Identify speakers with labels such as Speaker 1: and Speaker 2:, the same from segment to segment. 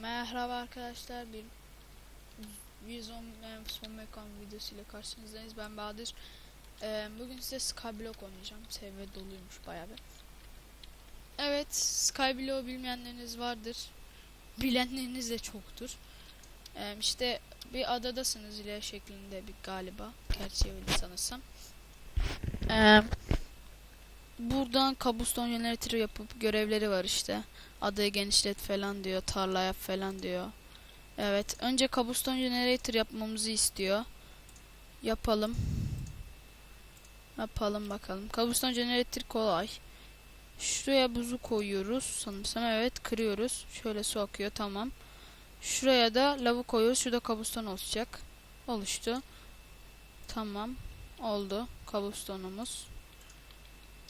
Speaker 1: Merhaba arkadaşlar bir Vizon son mekan videosu ile karşınızdayız. Ben Bahadır. Ee, bugün size Skyblock oynayacağım. Sevme doluymuş bayağı bir. Evet Skyblock'u bilmeyenleriniz vardır. Bilenleriniz de çoktur. Ee, işte bir adadasınız ile şeklinde bir galiba. Gerçi öyle sanırsam. Ee, buradan kabuston generator yapıp görevleri var işte adayı genişlet falan diyor. Tarla yap falan diyor. Evet. Önce kabuston generator yapmamızı istiyor. Yapalım. Yapalım bakalım. Kabuston generator kolay. Şuraya buzu koyuyoruz. Sanırsam evet kırıyoruz. Şöyle su akıyor tamam. Şuraya da lavı koyuyoruz. Şurada kabuston olacak. Oluştu. Tamam. Oldu. Kabustonumuz.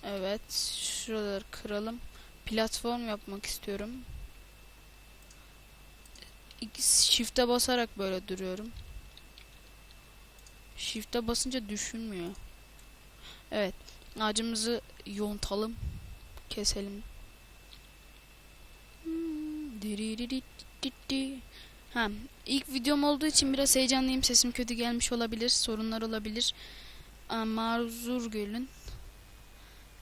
Speaker 1: Evet. Şuraları kıralım platform yapmak istiyorum. Shift'e basarak böyle duruyorum. Shift'e basınca düşünmüyor. Evet. Ağacımızı yontalım. Keselim. Ha, ilk videom olduğu için biraz heyecanlıyım. Sesim kötü gelmiş olabilir. Sorunlar olabilir. Maruzur görün.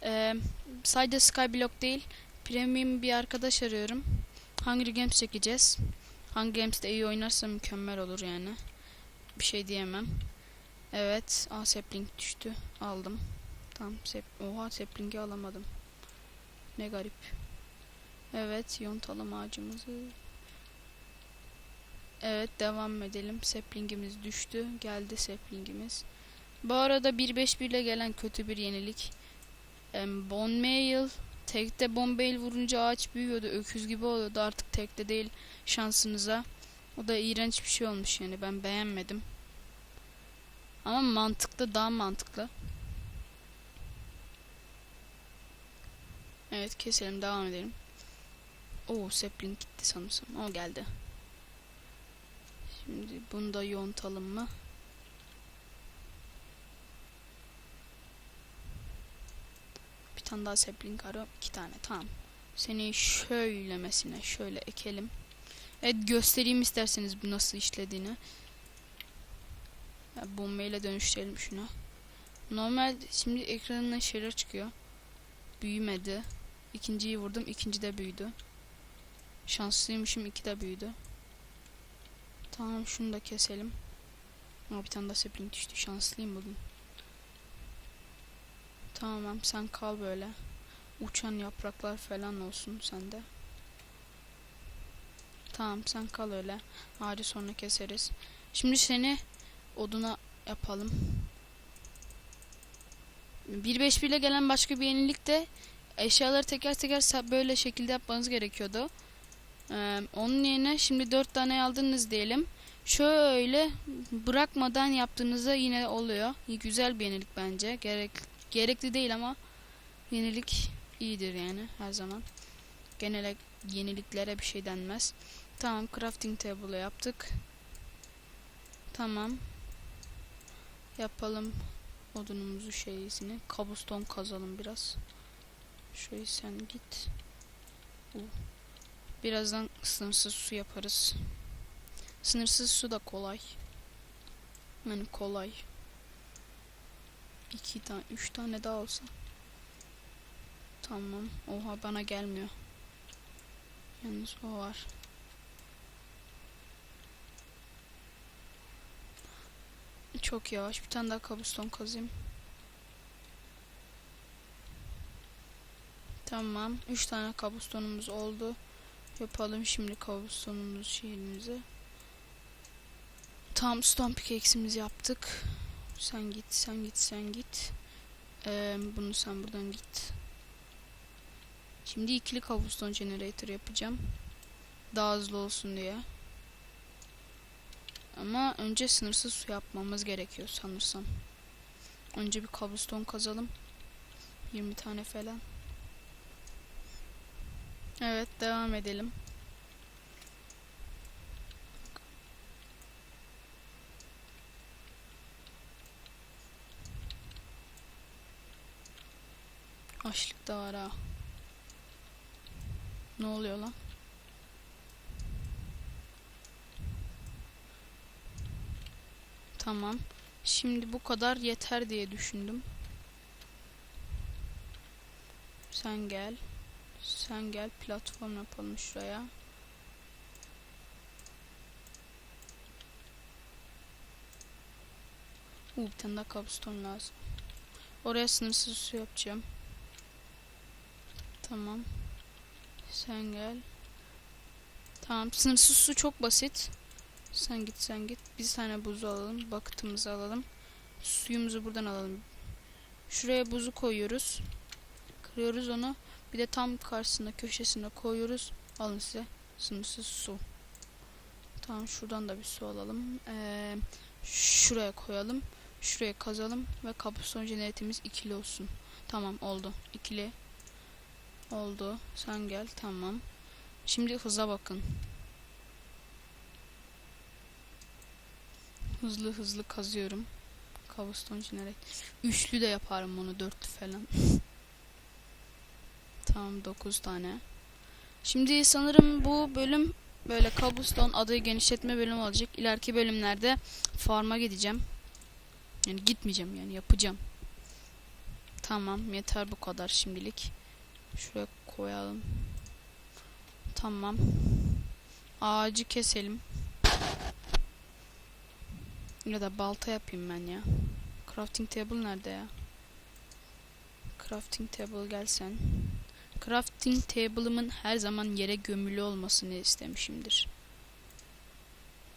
Speaker 1: Ee, sadece Skyblock değil. Premium bir arkadaş arıyorum. Hunger Games çekeceğiz. Hunger Games'te iyi oynarsa mükemmel olur yani. Bir şey diyemem. Evet. Aa sapling düştü. Aldım. Tamam. Sep Oha sapling'i alamadım. Ne garip. Evet. Yontalım ağacımızı. Evet. Devam edelim. Sapling'imiz düştü. Geldi sapling'imiz. Bu arada 1.5.1 ile gelen kötü bir yenilik. Um, Bone Mail Tekte bombeyle vurunca ağaç büyüyordu. Öküz gibi oluyordu. Artık tekte değil şansınıza. O da iğrenç bir şey olmuş yani. Ben beğenmedim. Ama mantıklı daha mantıklı. Evet keselim devam edelim. Oo sapling gitti sanırsam. O geldi. Şimdi bunu da yontalım mı? Tane daha sapling arıyorum. iki tane tamam. Seni şöylemesine şöyle ekelim. Evet göstereyim isterseniz bu nasıl işlediğini. Ya, bombayla dönüştürelim şunu. Normal şimdi ekranına şeyler çıkıyor. Büyümedi. İkinciyi vurdum. ikinci de büyüdü. Şanslıymışım. iki de büyüdü. Tamam şunu da keselim. Ama bir tane daha sapling düştü. Şanslıyım bugün. Tamam sen kal böyle. Uçan yapraklar falan olsun sende. Tamam sen kal öyle. Ağacı sonra keseriz. Şimdi seni oduna yapalım. 1.5.1 ile gelen başka bir yenilik de eşyaları teker teker böyle şekilde yapmanız gerekiyordu. Ee, onun yerine şimdi 4 tane aldınız diyelim. Şöyle bırakmadan yaptığınızda yine oluyor. Güzel bir yenilik bence. Gerek Gerekli değil ama yenilik iyidir yani her zaman. Genel yeniliklere bir şey denmez. Tamam crafting table yaptık. Tamam. Yapalım odunumuzu şeysini. Kabuston kazalım biraz. Şöyle sen git. Birazdan sınırsız su yaparız. Sınırsız su da kolay. Yani kolay iki tane, üç tane daha olsa. Tamam. Oha bana gelmiyor. Yalnız o var. Çok yavaş. Bir tane daha kabuston kazayım. Tamam. Üç tane kabustonumuz oldu. Yapalım şimdi kabustonumuz şeyimizi. Tam stone pickaxe'imizi yaptık. Sen git, sen git, sen git. Ee, bunu sen buradan git. Şimdi ikili kabuston generator yapacağım. Daha hızlı olsun diye. Ama önce sınırsız su yapmamız gerekiyor sanırsam. Önce bir kabuston kazalım. 20 tane falan. Evet devam edelim. Açlık da var ha. Ne oluyor lan? Tamam. Şimdi bu kadar yeter diye düşündüm. Sen gel. Sen gel platform yapalım şuraya. U bir tane daha kabuston lazım. Oraya sınırsız su yapacağım. Tamam. Sen gel. Tamam. Sınırsız su çok basit. Sen git sen git. Bir tane buzu alalım. Bucket'ımızı alalım. Suyumuzu buradan alalım. Şuraya buzu koyuyoruz. Kırıyoruz onu. Bir de tam karşısına köşesine koyuyoruz. Alın size sınırsız su. Tamam şuradan da bir su alalım. Ee, şuraya koyalım. Şuraya kazalım ve kapıston jeneratimiz ikili olsun. Tamam oldu. İkili. Oldu. Sen gel. Tamam. Şimdi hıza bakın. Hızlı hızlı kazıyorum. Cobblestone jenerat. Üçlü de yaparım onu. Dörtlü falan. tamam 9 tane. Şimdi sanırım bu bölüm böyle cobblestone adayı genişletme bölümü olacak. İleriki bölümlerde farm'a gideceğim. Yani gitmeyeceğim yani yapacağım. Tamam yeter bu kadar şimdilik. Şuraya koyalım. Tamam. Ağacı keselim. Ya da balta yapayım ben ya. Crafting table nerede ya? Crafting table gelsen. Crafting table'ımın her zaman yere gömülü olmasını istemişimdir.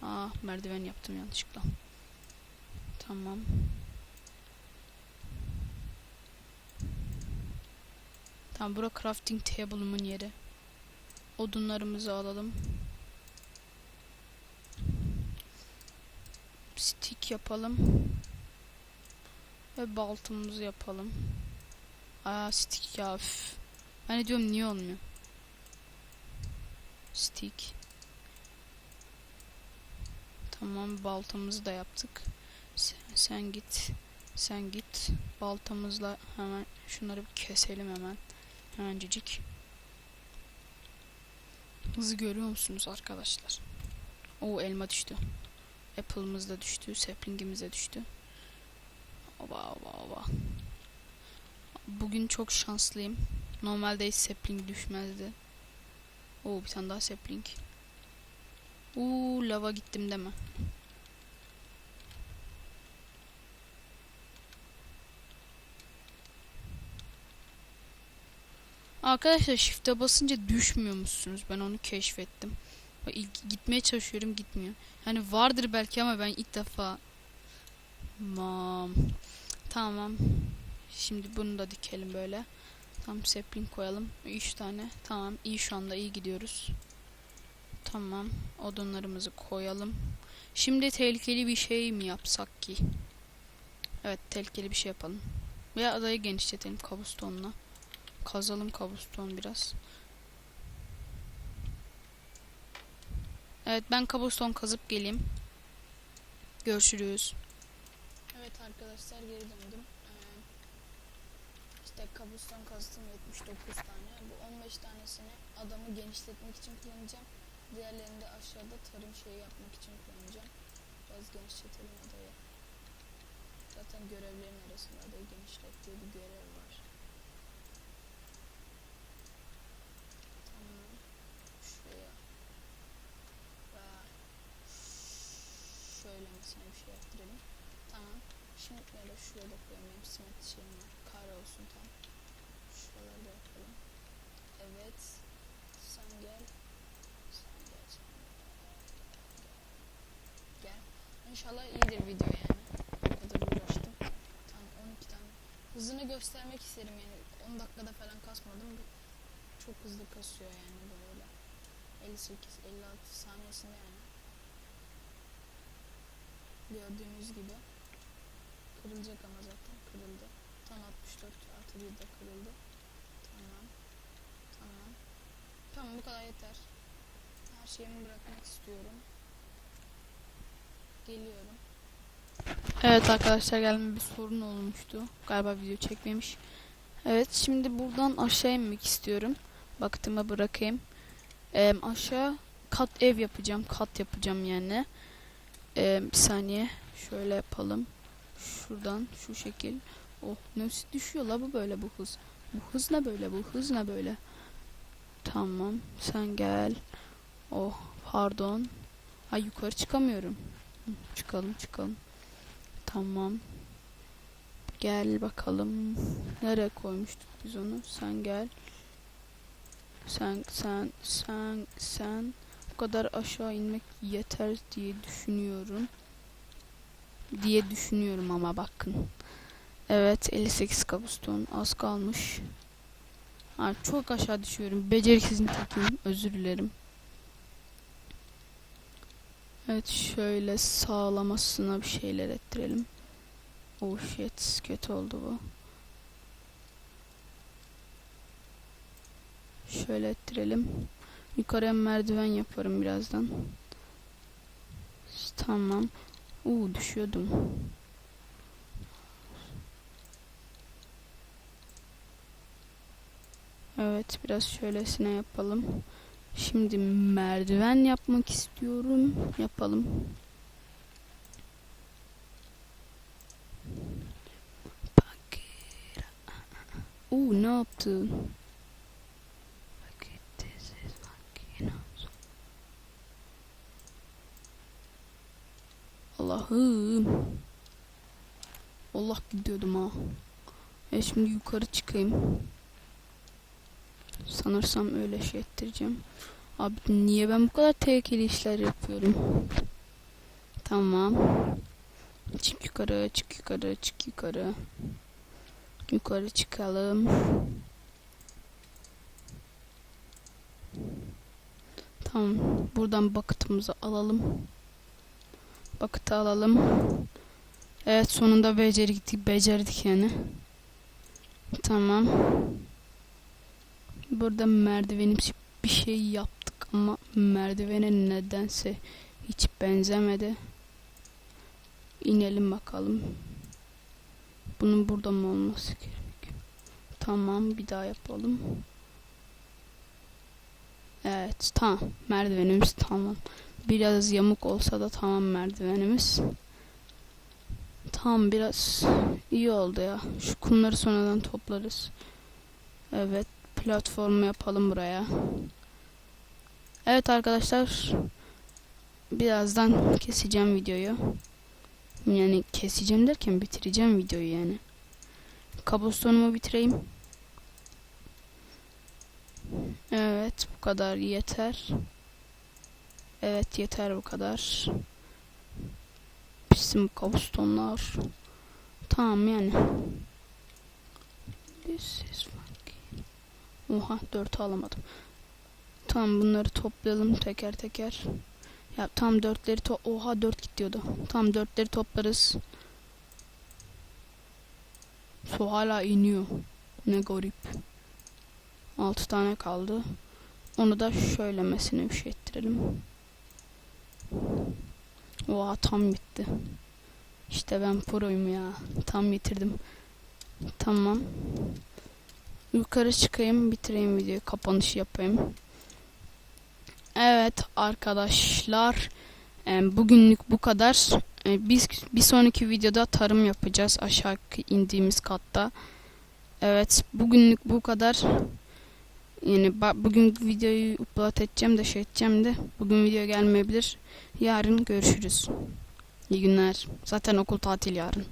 Speaker 1: Aa merdiven yaptım yanlışlıkla. Tamam. Tamam bura crafting table'ımın yeri. Odunlarımızı alalım. Stick yapalım. Ve baltımızı yapalım. Aa stick ya üf. Ben de diyorum niye olmuyor? Stick. Tamam baltamızı da yaptık. Sen, sen git. Sen git. Baltamızla hemen şunları keselim hemen. Hemencik. Hızı görüyor musunuz arkadaşlar? O elma düştü. Apple'ımız da düştü. Sapling'imiz de düştü. Ova ova ova. Bugün çok şanslıyım. Normalde hiç sapling düşmezdi. Oo bir tane daha sapling. Uuu lava gittim deme. Arkadaşlar shift'e basınca düşmüyor musunuz? Ben onu keşfettim. Gitmeye çalışıyorum gitmiyor. Yani vardır belki ama ben ilk defa Mam. Tamam. Şimdi bunu da dikelim böyle. Tam sapling koyalım. 3 tane. Tamam. iyi şu anda iyi gidiyoruz. Tamam. Odunlarımızı koyalım. Şimdi tehlikeli bir şey mi yapsak ki? Evet tehlikeli bir şey yapalım. Veya adayı genişletelim kabustonla. Kazalım kabuston biraz. Evet ben kabuston kazıp geleyim. Görüşürüz. Evet arkadaşlar geri döndüm. Ee, işte kabuston kazdım 79 tane. Bu 15 tanesini adamı genişletmek için kullanacağım. Diğerlerini de aşağıda tarım şeyi yapmak için kullanacağım. Biraz genişletelim adayı. Zaten görevlerin arasında adayı genişlet diye bir görev var. Tamam. Şuraya. Ve mesela bir şey yaptıralım. Tamam. Şimdi böyle şuraya da koyalım. Benim simet şeyim var. Kare olsun tam. Şuraları da yapalım. Evet. Sen gel. Sen gel. Sen gel. Gel. İnşallah iyidir video yani. O kadar uğraştım. Tam 12 tane. Hızını göstermek isterim yani. 10 dakikada falan kasmadım. Çok hızlı kasıyor yani böyle. 58, 56 saniyesinde yani. Gördüğünüz gibi. Kırılacak ama zaten kırıldı. Tam 64 artı 1 de kırıldı. Tamam. Tamam. Tamam bu kadar yeter. Her şeyimi bırakmak istiyorum. Geliyorum. Evet arkadaşlar gelme bir sorun olmuştu. Galiba video çekmemiş. Evet şimdi buradan aşağı inmek istiyorum. Baktığıma bırakayım. Ee, aşağı kat ev yapacağım. Kat yapacağım yani. Ee, bir saniye. Şöyle yapalım. Şuradan şu şekil. Oh nasıl düşüyor la bu böyle bu hız. Bu hız ne böyle bu hız ne böyle. Tamam sen gel. Oh pardon. Ha yukarı çıkamıyorum. Çıkalım çıkalım. Tamam. Gel bakalım. Nereye koymuştuk biz onu? Sen gel. Sen sen sen sen kadar aşağı inmek yeter diye düşünüyorum. Diye düşünüyorum ama bakın. Evet 58 kabuston az kalmış. Ha, çok aşağı düşüyorum. Beceriksizin tekiyim. Özür dilerim. Evet şöyle sağlamasına bir şeyler ettirelim. Oh shit kötü oldu bu. Şöyle ettirelim. Yukarıya merdiven yaparım birazdan. Tamam. Uuu düşüyordum. Evet biraz şöylesine yapalım. Şimdi merdiven yapmak istiyorum. Yapalım. Uuu ne yaptın? Allah'ım. Allah gidiyordum ha. E şimdi yukarı çıkayım. Sanırsam öyle şey ettireceğim. Abi niye ben bu kadar tehlikeli işler yapıyorum? Tamam. Çık yukarı, çık yukarı, çık yukarı. Yukarı çıkalım. Tamam. Buradan bakıtımızı alalım. Bakıtı alalım. Evet sonunda becerdik, becerdik yani. Tamam. Burada merdivenimsi bir şey yaptık ama merdivene nedense hiç benzemedi. İnelim bakalım. Bunun burada mı olması gerek? Tamam bir daha yapalım. Evet tamam merdivenimiz tamam. Biraz yamuk olsa da tamam merdivenimiz. Tamam biraz iyi oldu ya. Şu kumları sonradan toplarız. Evet platformu yapalım buraya. Evet arkadaşlar. Birazdan keseceğim videoyu. Yani keseceğim derken bitireceğim videoyu yani. Kablostonumu bitireyim. Evet bu kadar yeter. Evet yeter bu kadar. Bizim kabustonlar. Tamam yani. This is fucking. Oha 4 alamadım. Tamam bunları toplayalım teker teker. Ya tam dörtleri to Oha 4 gidiyordu. Tam dörtleri toplarız. Su hala iniyor. Ne garip. 6 tane kaldı. Onu da şöylemesine bir şey ettirelim. Oha tam bitti. İşte ben proyum ya. Tam bitirdim. Tamam. Yukarı çıkayım bitireyim videoyu. Kapanışı yapayım. Evet arkadaşlar. e, Bugünlük bu kadar. E, Biz bir sonraki videoda tarım yapacağız aşağı indiğimiz katta. Evet bugünlük bu kadar. Yani bugün videoyu upload edeceğim de şey edeceğim de bugün video gelmeyebilir. Yarın görüşürüz. İyi günler. Zaten okul tatil yarın.